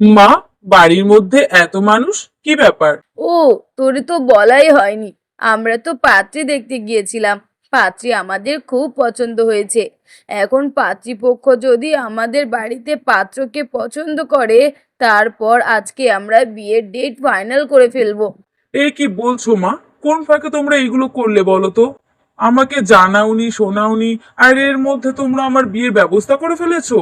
মা বাড়ির মধ্যে এত মানুষ? কি ব্যাপার? ও তোরে তো বলাই হয়নি। আমরা তো পাত্রী দেখতে গিয়েছিলাম। পাত্রী আমাদের খুব পছন্দ হয়েছে। এখন পাত্রীপক্ষ যদি আমাদের বাড়িতে পাত্রকে পছন্দ করে তারপর আজকে আমরা বিয়ের ডেট ফাইনাল করে ফেলব। এ কি বলছো মা? কোন ফাঁকে তোমরা এগুলো করলে বলো তো? আমাকে জানাওনি শোনাওনি আর এর মধ্যে তোমরা আমার বিয়ের ব্যবস্থা করে ফেলেছো?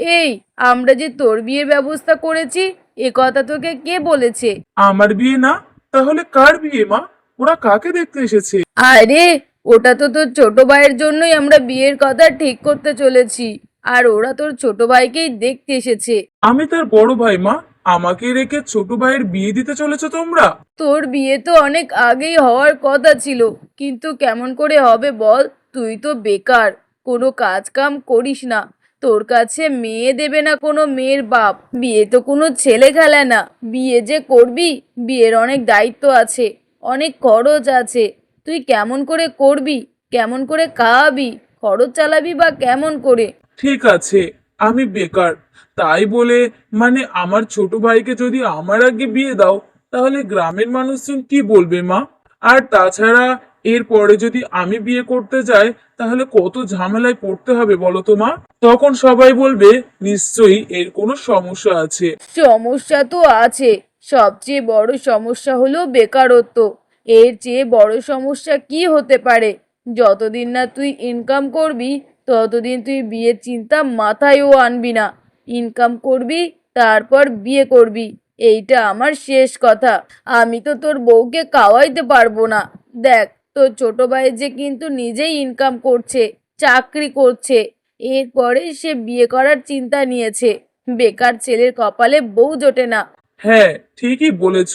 এই আমরা যে তোর বিয়ের ব্যবস্থা করেছি এ কথা তোকে কে বলেছে? আমার বিয়ে না? তাহলে কার বিয়ে মা? ওরা কাকে দেখতে এসেছে? আরে ওটা তো তোর ছোট ভাইয়ের জন্যই আমরা বিয়ের কথা ঠিক করতে চলেছি। আর ওরা তোর ছোট ভাইকেই দেখতে এসেছে। আমি তার বড় ভাই মা। আমাকে রেখে ছোট ভাইয়ের বিয়ে দিতে চলেছো তোমরা? তোর বিয়ে তো অনেক আগেই হওয়ার কথা ছিল। কিন্তু কেমন করে হবে বল? তুই তো বেকার। কোনো কাজ কাম করিস না। তোর কাছে মেয়ে দেবে না কোনো মেয়ের বাপ। বিয়ে তো কোনো ছেলে খেলা না। বিয়ে যে করবি, বিয়ের অনেক দায়িত্ব আছে, অনেক খরচ আছে। তুই কেমন করে করবি, কেমন করে খাওয়াবি, খরচ চালাবি বা কেমন করে? ঠিক আছে, আমি বেকার। তাই বলে মানে আমার ছোট ভাইকে যদি আমার আগে বিয়ে দাও, তাহলে গ্রামের মানুষজন কি বলবে মা? আর তাছাড়া এরপরে যদি আমি বিয়ে করতে যাই, তাহলে কত ঝামেলায় পড়তে হবে বলো তো মা? তখন সবাই বলবে, নিশ্চয়ই এর কোনো সমস্যা আছে। সমস্যা তো আছে। সবচেয়ে বড় সমস্যা হলো বেকারত্ব। এর চেয়ে বড় সমস্যা কি হতে পারে? যতদিন না তুই ইনকাম করবি, ততদিন তুই বিয়ের চিন্তা মাথায়ও আনবি না। ইনকাম করবি, তারপর বিয়ে করবি। এইটা আমার শেষ কথা। আমি তো তোর বউকে খাওয়াইতে পারব না। দেখ তোর ছোট ভাই যে কিন্তু নিজেই ইনকাম করছে চাকরি করছে এরপরে সে বিয়ে করার চিন্তা নিয়েছে। বেকার ছেলের কপালে বউ জোটে না। হ্যাঁ ঠিকই বলেছ।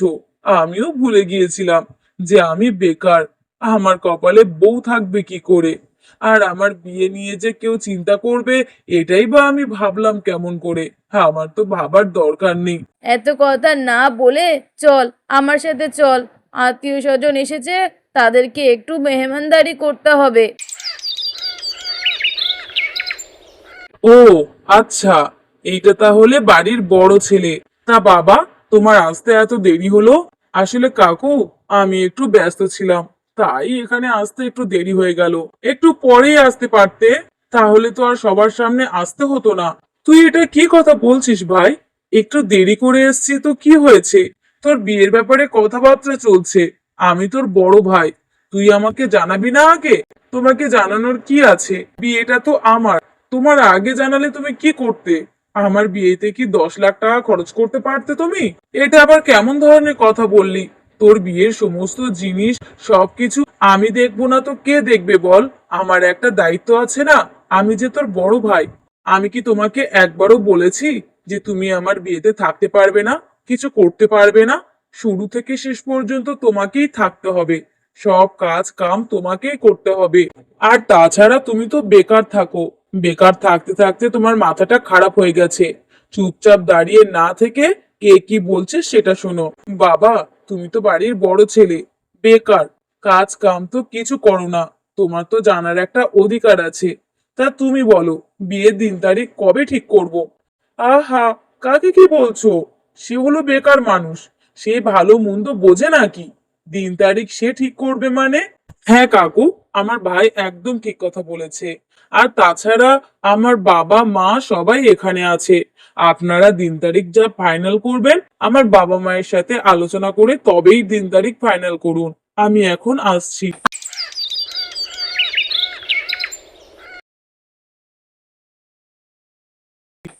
আমিও ভুলে গিয়েছিলাম যে আমি বেকার। আমার কপালে বউ থাকবে কি করে? আর আমার বিয়ে নিয়ে যে কেউ চিন্তা করবে এটাই বা আমি ভাবলাম কেমন করে? আমার তো ভাবার দরকার নেই। এত কথা না বলে চল আমার সাথে চল। আত্মীয় স্বজন এসেছে তাদেরকে একটু মেহমানদারি করতে হবে। ও আচ্ছা এইটা তাহলে বাড়ির বড় ছেলে। তা বাবা, তোমার আসতে এত দেরি হলো? আসলে কাকু, আমি একটু ব্যস্ত ছিলাম, তাই এখানে আসতে একটু দেরি হয়ে গেল। একটু পরেই আসতে পারতে, তাহলে তো আর সবার সামনে আসতে হতো না। তুই এটা কি কথা বলছিস ভাই? একটু দেরি করে এসছি তো কি হয়েছে? তোর বিয়ের ব্যাপারে কথাবার্তা চলছে। আমি তোর বড় ভাই। তুই আমাকে জানাবি না আগে? তোমাকে জানানোর কি আছে? বিয়েটা তো আমার। তোমার আগে জানালে তুমি কি করতে? আমার বিয়েতে কি দশ লাখ টাকা খরচ করতে পারতে তুমি? এটা আবার কেমন ধরনের কথা বললি? তোর বিয়ের সমস্ত জিনিস, সবকিছু আমি দেখব না তো কে দেখবে বল? আমার একটা দায়িত্ব আছে না? আমি যে তোর বড় ভাই। আমি কি তোমাকে একবারও বলেছি যে তুমি আমার বিয়েতে থাকতে পারবে না? কিছু করতে পারবে না? শুরু থেকে শেষ পর্যন্ত তোমাকেই থাকতে হবে। সব কাজ কাম তোমাকেই করতে হবে। আর তাছাড়া তুমি তো বেকার থাকো। বেকার থাকতে থাকতে তোমার মাথাটা খারাপ হয়ে গেছে। চুপচাপ দাঁড়িয়ে না থেকে কে কি বলছে সেটা শোনো। বাবা, তুমি তো বাড়ির বড় ছেলে। বেকার। কাজ কাম তো কিছু করো না। তোমার তো জানার একটা অধিকার আছে। তা তুমি বলো, বিয়ের দিন তারিখ কবে ঠিক করব? আহা, কাকে কি বলছো? সে হলো বেকার মানুষ। সে ভালো মন্দ বোঝে নাকি? দিন তারিখ সে ঠিক করবে মানে? হ্যাঁ কাকু, আমার ভাই একদম ঠিক কথা বলেছে। আর তাছাড়া আমার বাবা, মা সবাই এখানে আছে। আপনারা দিন তারিখ যা ফাইনাল করবেন, আমার বাবা মায়ের সাথে আলোচনা করে তবেই দিন তারিখ ফাইনাল করুন। আমি এখন আসছি।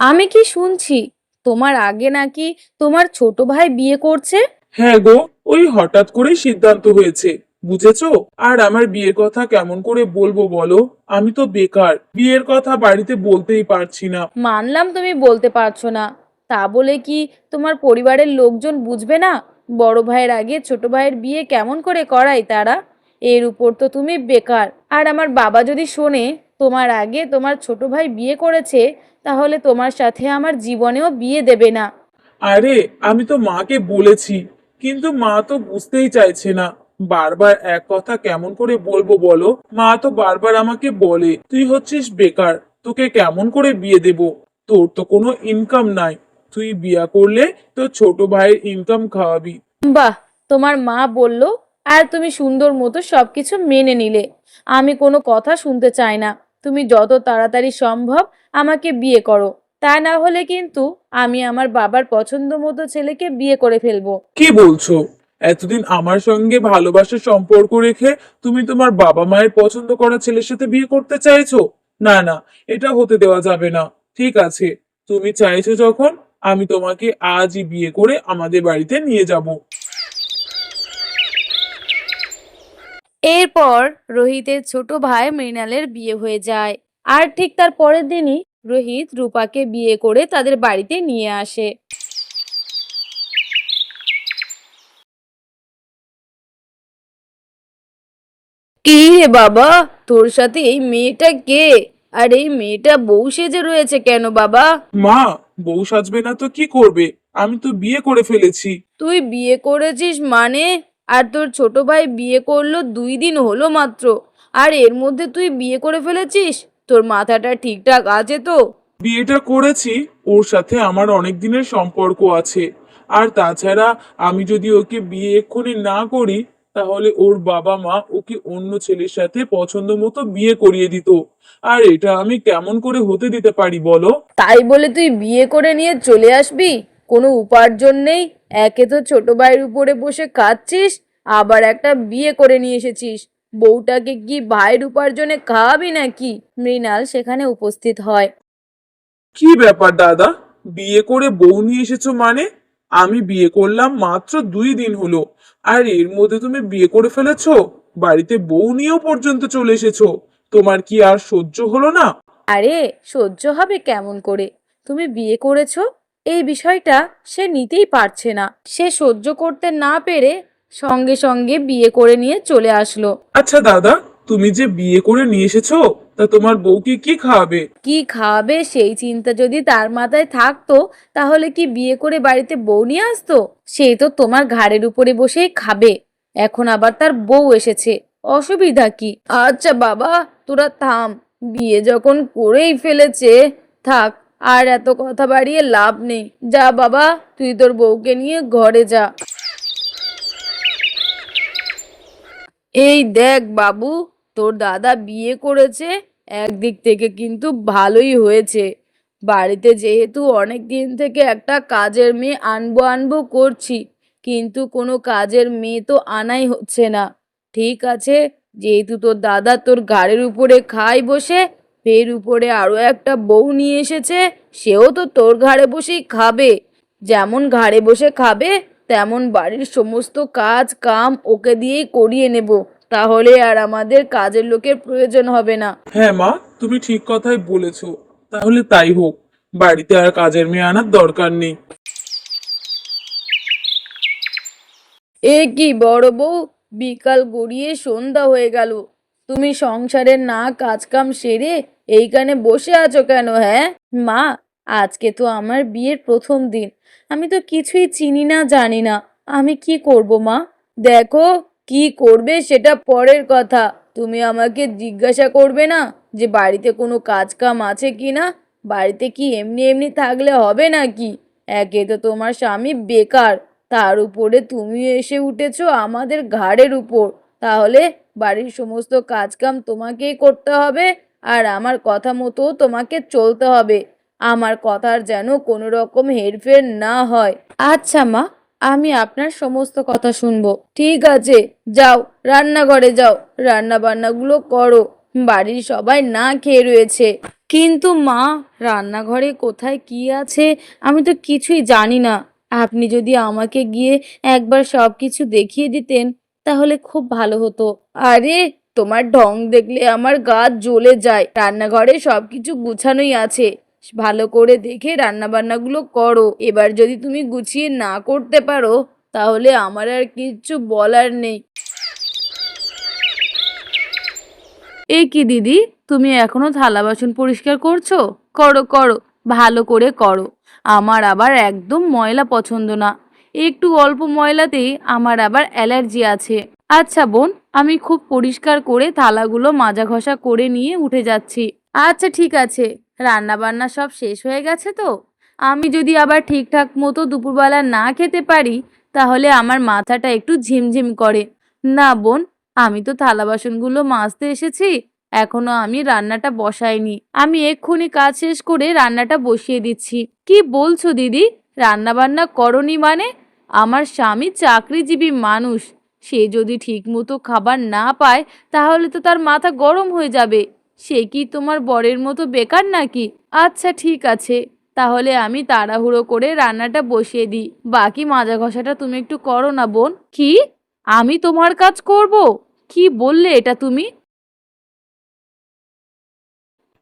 আমি কি শুনছি? তোমার আগে নাকি তোমার ছোট ভাই বিয়ে করছে? হ্যাঁ গো ওই হঠাৎ করেই সিদ্ধান্ত হয়েছে। বুঝেছ? আর আমার বিয়ের কথা কেমন করে বলব বলো? আমি তো বেকার বিয়ের কথা বাড়িতে বলতেই পারছি না। মানলাম তুমি বলতে পারছ না। তা বলে কি তোমার পরিবারের লোকজন বুঝবে না? বড় ভাইয়ের আগে ছোট ভাইয়ের বিয়ে কেমন করে করায় তারা? এর উপর তো তুমি বেকার। আর আমার বাবা যদি শোনে তোমার আগে তোমার ছোট ভাই বিয়ে করেছে তাহলে তোমার সাথে আমার জীবনেও বিয়ে দেবে না। আরে আমি তো মাকে বলেছি কিন্তু মা তো বুঝতেই চাইছে না। বারবার এক কথা কেমন করে বলব বলো? মা তো বারবার আমাকে বলে তুই হচ্ছিস বেকার তোকে কেমন করে বিয়ে দেব? তোর তো কোনো ইনকাম নাই। তুই বিয়া করলে তোর ছোট ভাইয়ের ইনকাম খাওয়াবি। বাহ তোমার মা বলল আর তুমি সুন্দর মতো সবকিছু মেনে নিলে। আমি কোনো কথা শুনতে চাই না। তুমি যত তাড়াতাড়ি সম্ভব আমাকে বিয়ে করো। তা না হলে কিন্তু আমি আমার বাবার পছন্দ মতো ছেলেকে বিয়ে করে ফেলব। কি বলছো? এতদিন আমার সঙ্গে ভালোবাসার সম্পর্ক রেখে তুমি তোমার বাবা মায়ের পছন্দ করা ছেলের সাথে বিয়ে করতে চাইছো? না না, এটা হতে দেওয়া যাবে না। ঠিক আছে, তুমি চাইছো যখন আমি তোমাকে আজই বিয়ে করে আমাদের বাড়িতে নিয়ে যাব। এরপর রোহিতের ছোট ভাই মৃণালের বিয়ে হয়ে যায়। আর ঠিক তার পরের দিনই রোহিত রূপাকে বিয়ে করে তাদের বাড়িতে নিয়ে আসে। কি রে বাবা? তোর সাথে এই মেয়েটা কে? আর এই মেয়েটা বউ সেজে রয়েছে কেন বাবা? মা বউ সাজবে না তো কি করবে? আমি তো বিয়ে করে ফেলেছি। তুই বিয়ে করেছিস মানে? আর তোর ছোট ভাই বিয়ে করল দুই দিন হলো মাত্র। আর এর মধ্যে তুই বিয়ে করে ফেলেছিস? তোর মাথাটা ঠিকঠাক আছে তো? বিয়েটা করেছি ওর সাথে আমার অনেক দিনের সম্পর্ক আছে। আর তাছাড়া আমি যদি ওকে বিয়ে এক্ষুনি না করি তাহলে ওর বাবা মা ওকে অন্য ছেলের সাথে পছন্দ মতো বিয়ে করিয়ে দিত। আর এটা আমি কেমন করে হতে দিতে পারি বলো? তাই বলে তুই বিয়ে করে নিয়ে চলে আসবি? কোনো উপার্জন নেই একে তো ছোট ভাইয়ের উপরে বসে খাচ্ছিস আবার একটা বিয়ে করে নিয়ে এসেছিস। বউটাকে কি ভাইয়ের উপার্জনে খাওয়াবি নাকি? মৃণাল সেখানে উপস্থিত হয়। কি ব্যাপার দাদা? বিয়ে করে বউ নিয়ে এসেছ মানে? আমি বিয়ে করলাম মাত্র দুই দিন হলো। আর এর মধ্যে তুমি বিয়ে করে ফেলেছো? বাড়িতে বউ নিয়েও পর্যন্ত চলে এসেছ। তোমার কি আর সহ্য হলো না? আরে সহ্য হবে কেমন করে? তুমি বিয়ে করেছ? এই বিষয়টা সে নিতেই পারছে না। সে সহ্য করতে না পেরে সঙ্গে সঙ্গে বিয়ে করে নিয়ে চলে আসলো। আচ্ছা দাদা তুমি যে বিয়ে করে নিয়ে এসেছ তা তোমার বউকে কি খাওয়াবে কি খাওয়াবে সেই চিন্তা যদি তার মাথায় থাকতো তাহলে কি বিয়ে করে বাড়িতে বউ নিয়ে আসতো? সে তো তোমার ঘাড়ের উপরে বসেই খাবে। এখন আবার তার বউ এসেছে। অসুবিধা কি? আচ্ছা বাবা তোরা থাম। বিয়ে যখন করেই ফেলেছে থাক। আর এত কথা বাড়িয়ে লাভ নেই। যা বাবা, তুই তোর বউকে নিয়ে ঘরে যা। এই দেখ বাবু, তোর দাদা বিয়ে করেছে, একদিক থেকে কিন্তু ভালোই হয়েছে। বাড়িতে যেহেতু অনেক দিন থেকে একটা কাজের মেয়ে আনব আনব করছি, কিন্তু কোনো কাজের মেয়ে তো আনাই হচ্ছে না। ঠিক আছে, যেহেতু তোর দাদা তোর ঘাড়ের উপরে খায় বসে ফের উপরে আরও একটা বউ নিয়ে এসেছে সেও তো তোর ঘাড়ে বসেই খাবে। যেমন ঘাড়ে বসে খাবে তেমন বাড়ির সমস্ত কাজ কাম ওকে দিয়েই করিয়ে নেব। তাহলে আর আমাদের কাজের লোকের প্রয়োজন হবে না। হ্যাঁ মা তুমি ঠিক কথাই বলেছ। তাহলে তাই হোক বাড়িতে আর কাজের মেয়ে আনার দরকার নেই। এ কি বড় বউ বিকাল গড়িয়ে সন্ধ্যা হয়ে গেল। তুমি সংসারের না কাজকাম সেরে এইখানে বসে আছো কেন হ্যাঁ? মা, আজকে তো আমার বিয়ের প্রথম দিন। আমি তো কিছুই চিনি না, জানি না। আমি কি করব, মা? দেখো কি করবে সেটা পরের কথা। তুমি আমাকে জিজ্ঞাসা করবে না যে বাড়িতে কোনো কাজ কাম আছে কি না? বাড়িতে কি এমনি এমনি থাকলে হবে নাকি? একে তো তোমার স্বামী বেকার। তার উপরে তুমি এসে উঠেছো আমাদের ঘাড়ের উপর। তাহলে বাড়ির সমস্ত কাজকাম তোমাকেই করতে হবে আর আমার কথা মতো তোমাকে চলতে হবে। আমার কথার যেন কোনো রকম হেরফের না হয়। আচ্ছা মা, আমি আপনার সমস্ত কথা শুনব। ঠিক আছে, যাও, রান্নাঘরে যাও। রান্না বান্নাগুলো করো। বাড়ির সবাই না খেয়ে রয়েছে। কিন্তু মা, রান্নাঘরে কোথায় কি আছে আমি তো কিছুই জানি না। আপনি যদি আমাকে গিয়ে একবার সব কিছু দেখিয়ে দিতেন তাহলে খুব ভালো হতো। আরে, তোমার ঢং দেখলে আমার গা জ্বলে যায়। রান্নাঘরে সব কিছু গুছানোই আছে। ভালো করে দেখে রান্না বান্নাগুলো করো। এবার যদি তুমি গুছিয়ে না করতে পারো, তাহলে আমার আর কিচ্ছু বলার নেই। এই কি দিদি, তুমি এখনও থালা বাসন পরিষ্কার করছ? করো করো। ভালো করে করো। আমার আবার একদম ময়লা পছন্দ না। একটু অল্প ময়লাতেই আমার আবার অ্যালার্জি আছে। আচ্ছা বোন, আমি খুব পরিষ্কার করে থালাগুলো মাজা ঘষা করে নিয়ে উঠে যাচ্ছি। আচ্ছা ঠিক আছে রান্না বান্না সব শেষ হয়ে গেছে তো? আমি যদি আবার ঠিকঠাক মতো দুপুরবেলা না খেতে পারি, তাহলে আমার মাথাটা একটু ঝিমঝিম করে। না বোন, আমি তো থালা বাসনগুলো মাজতে এসেছি, এখনও আমি রান্নাটা বসাইনি। আমি এক্ষুনি কাজ শেষ করে রান্নাটা বসিয়ে দিচ্ছি। কি বলছো দিদি? রান্না বান্না করনি মানে? আমার স্বামী চাকরিজীবী মানুষ। সে যদি ঠিকমতো খাবার না পায় তাহলে তো তার মাথা গরম হয়ে যাবে। সে কি তোমার বরের মতো বেকার নাকি? আচ্ছা ঠিক আছে। তাহলে আমি তাড়াহুড়ো করে রান্নাটা বসিয়ে দিই। বাকি মাজা ঘষাটা তুমি একটু করো না বোন। কি? আমি তোমার কাজ করব? কি বললে এটা তুমি?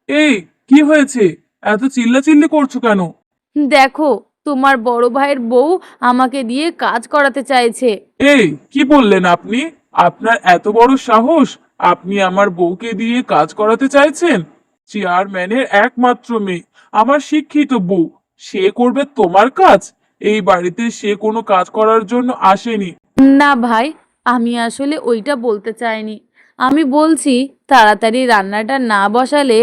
এই কি হয়েছে? এত চিল্লা চিল্লাচিল্লি করছ কেন? দেখো তোমার বড় ভাইয়ের বউ আমাকে দিয়ে কাজ করাতে চাইছে। এই কি বললেন আপনি? আপনার এত বড় সাহস আপনি আমার বউকে দিয়ে কাজ করাতে চাইছেন? চেয়ারম্যানের একমাত্র মেয়ে আমার শিক্ষিত বউ সে করবে তোমার কাজ? এই বাড়িতে সে কোনো কাজ করার জন্য আসেনি। না ভাই আমি আসলে ওইটা বলতে চাইনি। আমি বলছি তাড়াতাড়ি রান্নাটা না বসালে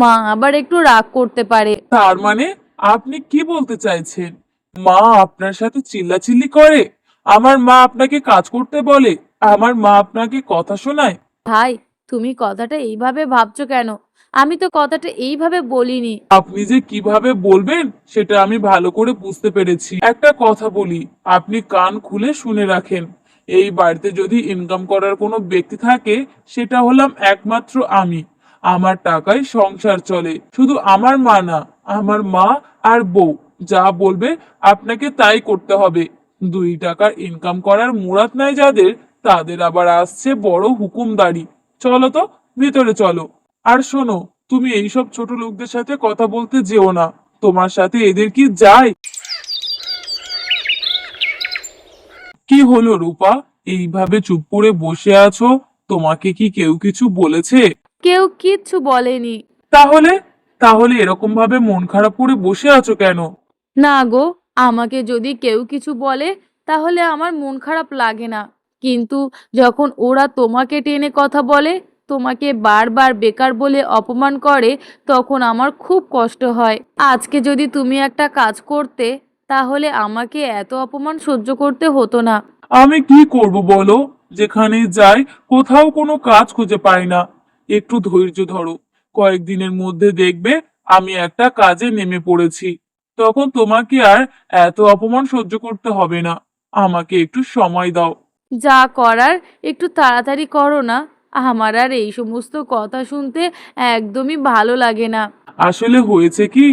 মা আবার একটু রাগ করতে পারে। তার মানে আপনি কি বলতে চাইছেন? মা আপনার সাথে চিল্লাচিল্লি করে। আমার মা আপনাকে কাজ করতে বলে। আমার মা আপনাকে কথা শোনায়। ভাই তুমি কথাটা এইভাবে ভাবছ কেন? আমি তো কথাটা এইভাবে বলিনি। আপনি যে কীভাবে বলবেন সেটা আমি ভালো করে বুঝতে পেরেছি। একটা কথা বলি আপনি কান খুলে শুনে রাখেন। এই বাড়িতে যদি ইনকাম করার কোনো ব্যক্তি থাকে সেটা হলাম একমাত্র আমি। আমার টাকায় সংসার চলে। শুধু আমার মা না আমার মা আর বউ। যা বলবে আপনাকে তাই করতে হবে। দুই টাকার ইনকাম করার মুরাদ নাই যাদের তাদের আবার আসছে বড় হুকুমদারি। চলো তো ভিতরে চলো। আর শোনো তুমি এইসব ছোট লোকদের সাথে কথা বলতে যেও না। তোমার সাথে এদের কি যায়? কি হলো রূপা? এইভাবে চুপ করে বসে আছো? তোমাকে কি কেউ কিছু বলেছে? কেউ কিচ্ছু বলেনি। তাহলে তাহলে এরকম ভাবে মন খারাপ করে বসে আছো কেন? না গো আমাকে যদি কেউ কিছু বলে তাহলে আমার মন খারাপ লাগে না। কিন্তু যখন ওরা তোমাকে টেনে কথা বলে তোমাকে বারবার বেকার বলে অপমান করে তখন আমার খুব কষ্ট হয়। আজকে যদি তুমি একটা কাজ করতে তাহলে আমাকে এত অপমান সহ্য করতে হতো না। আমি কি করব বলো? যেখানে যাই কোথাও কোনো কাজ খুঁজে পাই না। একটু ধৈর্য ধরো। কয়েকদিনের মধ্যে দেখবে আমি একটা কাজে নেমে পড়েছি। তখন তোমাকে আর এত অপমান সহ্য করতে হবে না। আমাকে একটু সময় দাও। যা করার একটু তাড়াতাড়ি করো না। আমার আর এই সমস্ত কথা শুনতে একদমই ভালো লাগে না। আসলে হয়েছে কি?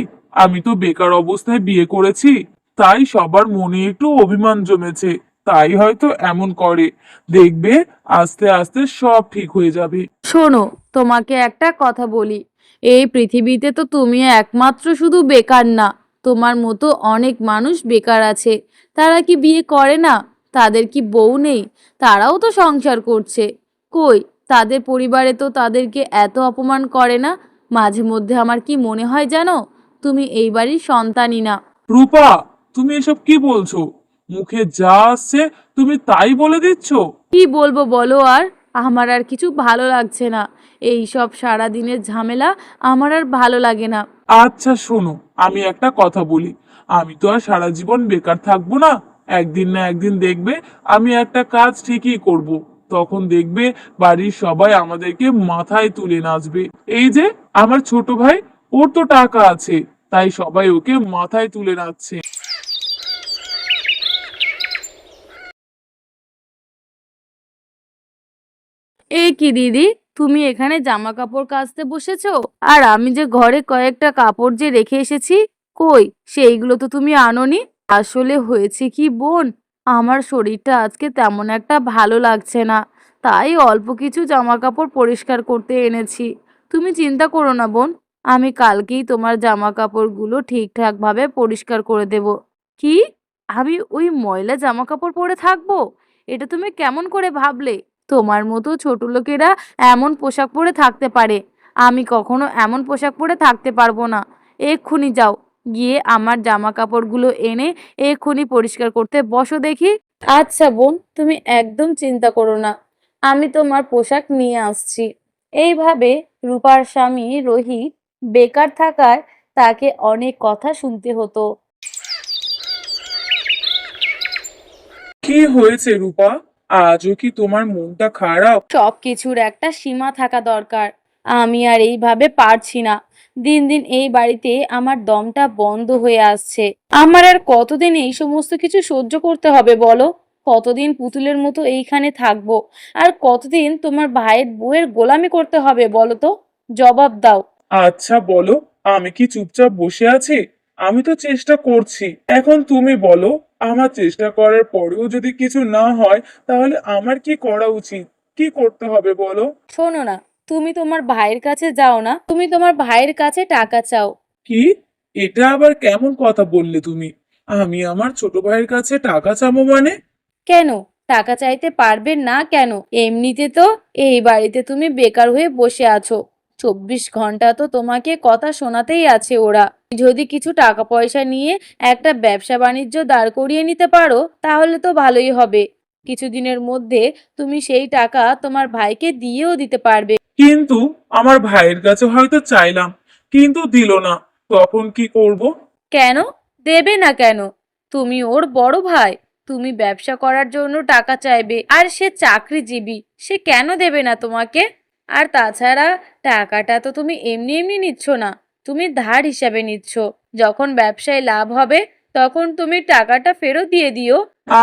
আমি তো বেকার অবস্থায় বিয়ে করেছি তাই সবার মনে একটু অভিমান জমেছে। তাই হয়তো এমন করে। দেখবে আস্তে আস্তে সব ঠিক হয়ে যাবে। শোনো তোমাকে একটা কথা বলি। এই পৃথিবীতে তো তুমি একমাত্র শুধু বেকার না তোমার মতো অনেক মানুষ বেকার আছে। তারা কি বিয়ে করে না? তাদের কি বউ নেই? তারাও তো সংসার করছে। কই তাদের পরিবারে তো তাদেরকে এত অপমান করে না? মাঝে মধ্যে আমার কি মনে হয় জানো? তুমি এই বাড়ির সন্তানই না। রূপা তুমি এসব কি বলছো? মুখে যা আসছে তুমি তাই বলে দিচ্ছ? কি বলব বলো আর? আমার আর কিছু ভালো লাগছে না। এই সব সারা দিনের ঝামেলা আমার আর ভালো লাগে না। আচ্ছা শোনো আমি একটা কথা বলি। আমি তো আর সারা জীবন বেকার থাকব না। একদিন না একদিন দেখবে আমি একটা কাজ ঠিকই করব। তখন দেখবে বাড়ির সবাই আমাদেরকে মাথায় তুলে নাচবে। এই যে আমার ছোট ভাই ওর তো টাকা আছে তাই সবাই ওকে মাথায় তুলে নাচছে। এ কি দিদি, তুমি এখানে জামা কাপড় কাচতে বসেছো? আর আমি যে ঘরে কয়েকটা কাপড় যে রেখে এসেছি, কই? সেইগুলো তো তুমি আনোনি। আসলে হয়েছে কি বোন, আমার শরীরটা আজকে তেমন একটা ভালো লাগছে না। তাই অল্প কিছু জামা কাপড় পরিষ্কার করতে এনেছি। তুমি চিন্তা করো না বোন, আমি কালকেই তোমার জামা কাপড়গুলো ঠিকঠাকভাবে পরিষ্কার করে দেব। কি? আমি ওই ময়লা জামা কাপড় পরে থাকব? এটা তুমি কেমন করে ভাবলে? তোমার মতো ছোট লোকেরা এমন পোশাক পরে থাকতে পারে। আমি কখনো এমন পোশাক পরে থাকতে পারব না। এক্ষুনি যাও গিয়ে আমার জামা কাপড়গুলো এনে এক্ষুনি পরিষ্কার করতে বসো দেখি। আচ্ছা বোন তুমি একদম চিন্তা করো না। আমি তোমার পোশাক নিয়ে আসছি। এইভাবে রূপার স্বামী রোহিত বেকার থাকায় তাকে অনেক কথা শুনতে হতো। কি হয়েছে রূপা? আজও কি তোমার মনটা খারাপ? সব কিছুর একটা সীমা থাকা দরকার। আমি আর এইভাবে পারছি না। দিন দিন এই বাড়িতে আমার দমটা বন্ধ হয়ে আসছে। আমার আর কতদিন এই সমস্ত কিছু সহ্য করতে হবে বলো? কতদিন পুতুলের মতো এইখানে থাকব? আর কতদিন তোমার ভাইয়ের বউয়ের গোলামি করতে হবে বলো তো? জবাব দাও। আচ্ছা বলো আমি কি চুপচাপ বসে আছি? আমি তো চেষ্টা করছি। এখন তুমি বলো আমার চেষ্টা করার পরেও যদি কিছু না হয় তাহলে আমার কি করা উচিত? কি করতে হবে বলো? শোনো না তুমি তোমার ভাইয়ের কাছে যাও না তুমি তোমার ভাইয়ের কাছে টাকা চাও। কি? এটা আবার কেমন কথা বললে তুমি? আমি আমার ছোট ভাইয়ের কাছে টাকা চাবো মানে? কেন? টাকা চাইতে পারবে না কেন? এমনিতে তো এই বাড়িতে তুমি বেকার হয়ে বসে আছো। চব্বিশ ঘণ্টা তো তোমাকে কথা শোনাতেই আছে ওরা। যদি কিছু টাকা পয়সা নিয়ে একটা ব্যবসা বাণিজ্য দাঁড় করিয়ে নিতে পারো তাহলে তো ভালোই হবে। কিছুদিনের মধ্যে তুমি সেই টাকা তোমার ভাইকে দিয়েও দিতে পারবে। কিন্তু আমার ভাইয়ের কাছে হয়তো চাইলাম কিন্তু দিল না। তখন কি করব? কেন? দেবে না কেন? তুমি ওর বড় ভাই। তুমি ব্যবসা করার জন্য টাকা চাইবে আর সে চাকরিজীবী। সে কেন দেবে না তোমাকে? আর তাছাড়া টাকাটা তো তুমি এমনি এমনি নিচ্ছ না, তুমি ধার হিসাবে নিচ্ছ। যখন ব্যবসায় লাভ হবে, তখন তুমি টাকাটা ফেরত দিয়ে দিও।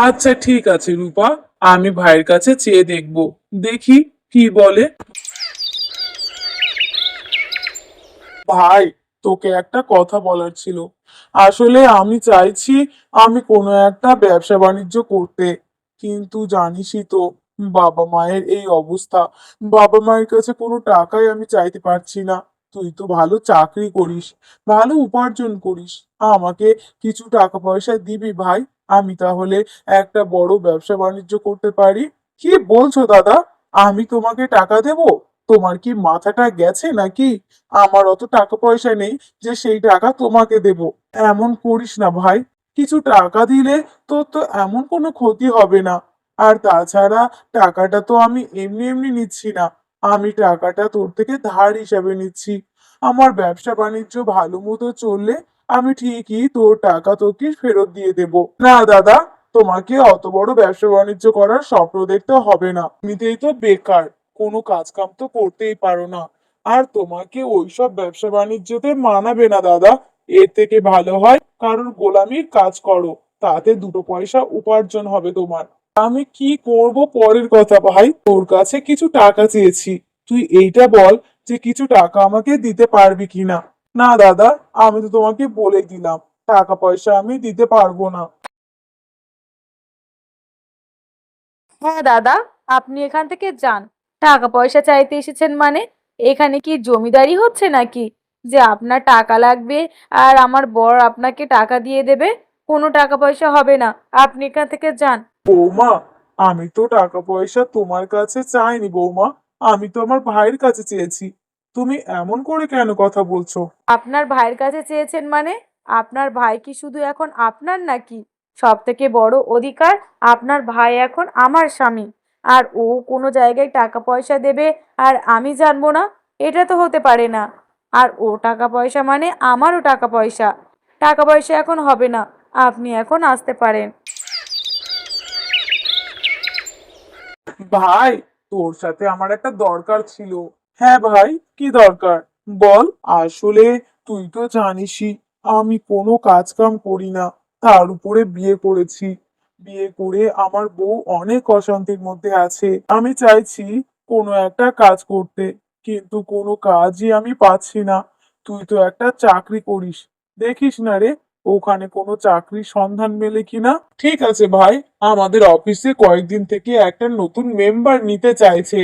আচ্ছা ঠিক আছে রূপা, আমি ভাইয়ের কাছে চেয়ে দেখব। দেখি কি বলে। ভাই, তোকে একটা কথা বলার ছিল। আসলে আমি চাইছি আমি কোনো একটা ব্যবসা বাণিজ্য করতে, কিন্তু জানিসই তো বাবা মায়ের এই অবস্থা। বাবা মায়ের কাছে কোনো টাকাই আমি চাইতে পারছি না। তুই তো ভালো চাকরি করিস, ভালো উপার্জন করিস। আমাকে কিছু টাকা পয়সা দিবি ভাই, আমি তাহলে একটা বড় ব্যবসা বাণিজ্য করতে পারি। কি বলছো দাদা? আমি তোমাকে টাকা দেব? তোমার কি মাথাটা গেছে নাকি? আমার অত টাকা পয়সা নেই যে সেই টাকা তোমাকে দেব। এমন করিস না ভাই। কিছু টাকা দিলে তোর তো এমন কোনো ক্ষতি হবে না। আর তাছাড়া টাকাটা তো আমি এমনি এমনি নিচ্ছি না। আমি টাকাটা তোর থেকে ধার হিসাবে নিচ্ছি। আমার ব্যবসা বাণিজ্য ভালো মতো চললে আমি ঠিকই তোর টাকা তোকে ফেরত দিয়ে দেব। না দাদা, তোমাকে অত বড় ব্যবসা বাণিজ্য করার স্বপ্ন দেখতে হবে না। এমনিতেই তো বেকার, কোনো কাজ কাম তো করতেই পারো না। আর তোমাকে ওইসব ব্যবসা বাণিজ্যতে মানাবে না দাদা। এর থেকে ভালো হয় কারোর গোলামির কাজ করো। তাতে দুটো পয়সা উপার্জন হবে তোমার। আমি কি করব পরের কথা ভাই? তোর কাছে কিছু টাকা চেয়েছি। তুই এইটা বল যে কিছু টাকা আমাকে দিতে পারবি কিনা? না দাদা, আমি তো তোমাকে বলে দিলাম, টাকা পয়সা আমি দিতে পারব না। হ্যাঁ দাদা, আপনি এখান থেকে যান। টাকা পয়সা চাইতে এসেছেন মানে? এখানে কি জমিদারি হচ্ছে নাকি? যে আপনার টাকা লাগবে আর আমার বর আপনাকে টাকা দিয়ে দেবে? কোনো টাকা পয়সা হবে না। আপনি এখান থেকে যান। বৌমা আমি তো টাকা পয়সা তোমার কাছে চাইনি বৌমা। আমি তো আমার ভাইয়ের কাছে চেয়েছি। তুমি এমন করে কেন কথা বলছো? আপনার ভাইয়ের কাছে চেয়েছেন মানে? আপনার ভাই কি শুধু এখন আপনার নাকি? সব থেকে বড় অধিকার আপনার ভাই এখন আমার স্বামী। আর ও কোনো জায়গায় টাকা পয়সা দেবে আর আমি জানব না এটা তো হতে পারে না। আর ও টাকা পয়সা মানে আমারও টাকা পয়সা টাকা পয়সা এখন হবে না। আপনি এখন আসতে পারেন। ভাই, তোর সাথে আমার একটা দরকার ছিল। হ্যাঁ ভাই, কি দরকার? বল। আসলে তুই তো জানিসই, আমি কোনো কাজ কাম করি না। তার উপরে বিয়ে করেছি। বিয়ে করে আমার বউ অনেক অশান্তির মধ্যে আছে। আমি চাইছি কোনো একটা কাজ করতে, কিন্তু কোনো কাজই আমি পাচ্ছি না। তুই তো একটা চাকরি করিস। দেখিস না রে ওখানে কোনো চাকরির সন্ধান মেলে কিনা? ঠিক আছে ভাই, আমাদের অফিসে কয়েকদিন থেকে একটা নতুন মেম্বার নিতে চাইছে,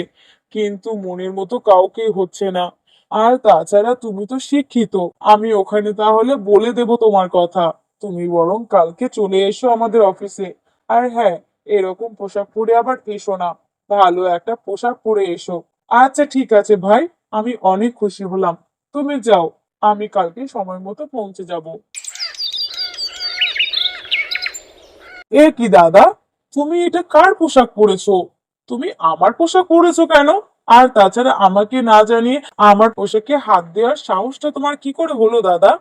কিন্তু মনের মতো কাউকে হচ্ছে না। আর তাছাড়া তুমি তো শিক্ষিত, আমি ওখানে তাহলে বলে দেব তোমার কথা। তুমি বরং কালকে চলে এসো আমাদের অফিসে। আর হ্যাঁ এরকম পোশাক পরে আবার এসো না, ভালো একটা পোশাক পরে এসো। আচ্ছা ঠিক আছে ভাই, আমি অনেক খুশি হলাম। তুমি যাও, আমি কালকে সময় মতো পৌঁছে যাব। এ কি দাদা? তুমি এটা কার পোশাক পরেছো? তুমি আমার পোশাক পরেছো কেন? আর তাছাড়া আমাকে না জানিয়ে আমার পোশাকে হাত দেওয়ার সাহসটা তোমার কি করে হলো দাদা?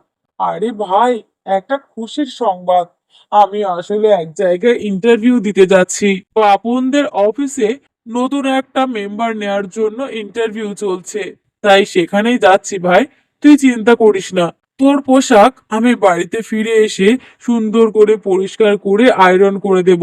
আরে ভাই, একটা খুশির সংবাদ। আমি আসলে এক জায়গায় ইন্টারভিউ দিতে যাচ্ছি। পাপনদের অফিসে নতুন একটা মেম্বার নেয়ার জন্য ইন্টারভিউ চলছে। তাই সেখানেই যাচ্ছি ভাই। তুই চিন্তা করিস না। তোর পোশাক আমি বাড়িতে ফিরে এসে সুন্দর করে পরিষ্কার করে আয়রন করে দেব।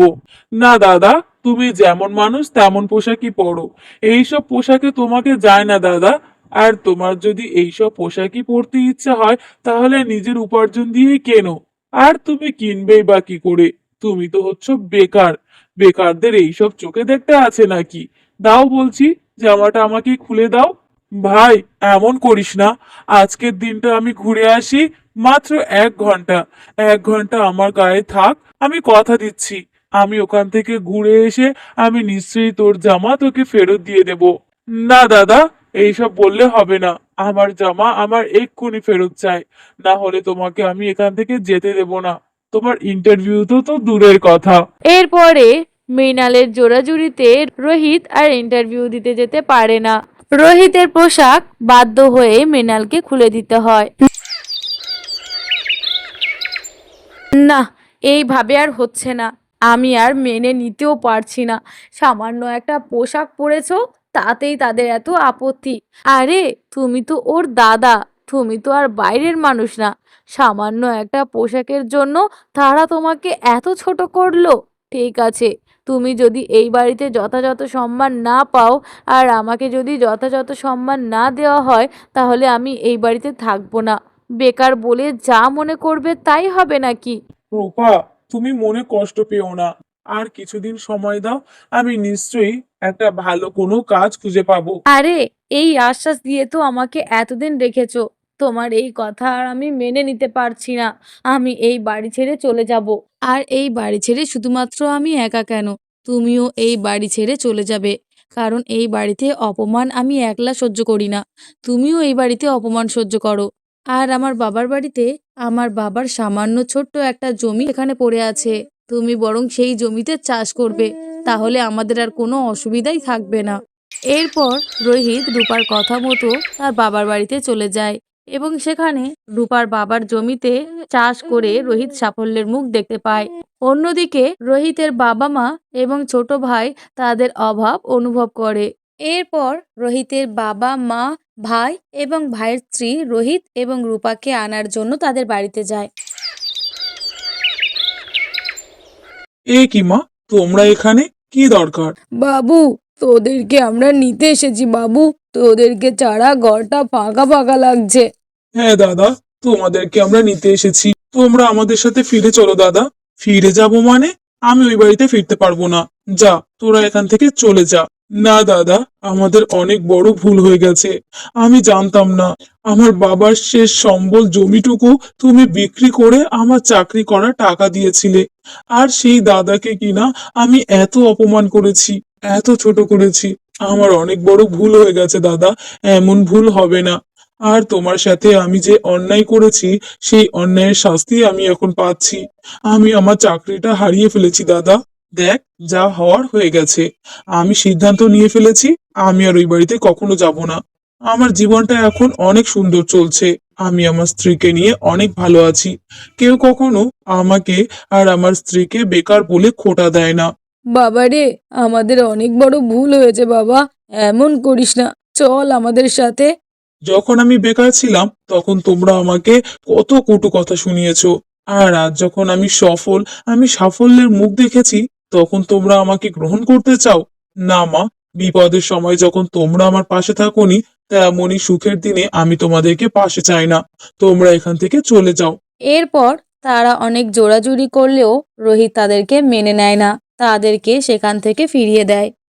না দাদা, তুমি যেমন মানুষ তেমন পোশাকই পরো। এইসব পোশাকে তোমাকে যায় না দাদা। আর তোমার যদি এইসব পোশাকই পরতে ইচ্ছা হয়, তাহলে নিজের উপার্জন দিয়েই কেনো। আর তুমি কিনবেই বা কি করে? তুমি তো হচ্ছ বেকার। বেকারদের এইসব চোখে দেখতে আছে নাকি? দাও বলছি, জামাটা আমাকে খুলে দাও। ভাই, এমন করিস না। আজকের দিনটা আমি ঘুরে আসি মাত্র এক ঘণ্টা। এক ঘণ্টা আমার গায়ে থাক, আমি কথা দিচ্ছি। আমি ওখান থেকে ঘুরে এসে আমি নিশ্চয়ই তোর জামা তোকে ফেরত দিয়ে দেব। না দাদা, এইসব বললে হবে না। আমার জামা আমার এক্ষুনি ফেরত চাই। না হলে তোমাকে আমি এখান থেকে যেতে দেব না। তোমার ইন্টারভিউ তো তো দূরের কথা। এরপরে মৃণালের জোড়াজুড়িতে রোহিত আর ইন্টারভিউ দিতে যেতে পারে না। রোহিতের পোশাক বাধ্য হয়ে মৃণালকে খুলে দিতে হয়। না, এইভাবে আর হচ্ছে না। আমি আর মেনে নিতেও পারছি না। সামান্য একটা পোশাক পরেছ, তাতেই তাদের এত আপত্তি। আরে, তুমি তো ওর দাদা, তুমি তো আর বাইরের মানুষ না। সামান্য একটা পোশাকের জন্য তারা তোমাকে এত ছোট করল। ঠিক আছে তুমি যদি এই বাড়িতে যথাযথ সম্মান না পাও আর আমাকে যদি যথাযথ সম্মান না দেওয়া হয় তাহলে আমি এই বাড়িতে থাকব না। বেকার বলে যা মনে করবে তাই হবে নাকি? রূপা তুমি মনে কষ্ট পেও না। আর কিছুদিন সময় দাও আমি নিশ্চয়ই একটা ভালো কোনো কাজ খুঁজে পাবো। আরে এই আশ্বাস দিয়ে তো আমাকে এতদিন রেখেছো। তোমার এই কথা আর আমি মেনে নিতে পারছি না। আমি এই বাড়ি ছেড়ে চলে যাব। আর এই বাড়ি ছেড়ে শুধুমাত্র আমি একা কেন? তুমিও এই বাড়ি ছেড়ে চলে যাবে। কারণ এই বাড়িতে অপমান আমি একলা সহ্য করি না। তুমিও এই বাড়িতে অপমান সহ্য করো। আর আমার বাবার বাড়িতে আমার বাবার সামান্য ছোট্ট একটা জমি এখানে পড়ে আছে। তুমি বরং সেই জমিতে চাষ করবে। তাহলে আমাদের আর কোনো অসুবিধাই থাকবে না। এরপর রোহিত রূপার কথা মতো তার বাবার বাড়িতে চলে যায়। এবং সেখানে রূপার বাবার জমিতে চাষ করে রোহিত সাফল্যের মুখ দেখতে পায়। অন্যদিকে রোহিতের বাবা মা এবং ছোট ভাই তাদের অভাব অনুভব করে। এরপর রোহিতের বাবা মা ভাই এবং ভাইয়ের স্ত্রী রোহিত এবং রূপাকে আনার জন্য তাদের বাড়িতে যায়। এ কি মা? তোমরা এখানে? কি দরকার? বাবু তোদেরকে আমরা নিতে এসেছি বাবু। তোদেরকে ছাড়া ঘরটা ফাঁকা ফাঁকা লাগছে। হ্যাঁ দাদা, তোমাদেরকে আমরা নিতে এসেছি। তোমরা আমাদের সাথে ফিরে চলো, দাদা। ফিরে যাব মানে? আমি ওই বাড়িতে ফিরতে পারব না। যা, তোরা এখান থেকে চলে যা। না, দাদা, আমাদের অনেক বড় ভুল হয়ে গেছে। আমি জানতাম না। আমার বাবার শেষ সম্বল জমিটুকু তুমি বিক্রি করে আমার চাকরি করা টাকা দিয়েছিলে। আর সেই দাদাকে কিনা আমি এত অপমান করেছি, এত ছোট করেছি। আমার অনেক বড় ভুল হয়ে গেছে, দাদা। এমন ভুল হবে না। আর তোমার সাথে আমি যে অন্যায় করেছি, সেই অন্যায়ের শাস্তি আমি এখন পাচ্ছি। আমি আমার চাকরিটা হারিয়ে ফেলেছি, দাদা। দেখ, যা হওয়ার হয়ে গেছে। আমি সিদ্ধান্ত নিয়ে ফেলেছি, আমি আর ওই বাড়িতে কখনো যাব না। আমার জীবনটা এখন অনেক সুন্দর চলছে। আমি আমার স্ত্রীকে নিয়ে অনেক ভালো আছি। কেউ কখনো আমাকে আর আমার স্ত্রীকে বেকার বলে খোটা দেয় না। বাবা রে আমাদের অনেক বড় ভুল হয়েছে বাবা। এমন করিস না। চল আমাদের সাথে যখন আমি বেকার ছিলাম, তখন তোমরা আমাকে কত কটু কথা শুনিয়েছ। আর আজ যখন আমি সফল, আমি সাফল্যের মুখ দেখেছি, তখন তোমরা আমাকে গ্রহণ করতে চাও। না মা, বিপদের সময় যখন তোমরা আমার পাশে থাকোনি তেমনই সুখের দিনে আমি তোমাদেরকে পাশে চাই না। তোমরা এখান থেকে চলে যাও। এরপর তারা অনেক জোড়াজুড়ি করলেও রোহিত তাদেরকে মেনে নেয় না। তাদেরকে সেখান থেকে ফিরিয়ে দেয়।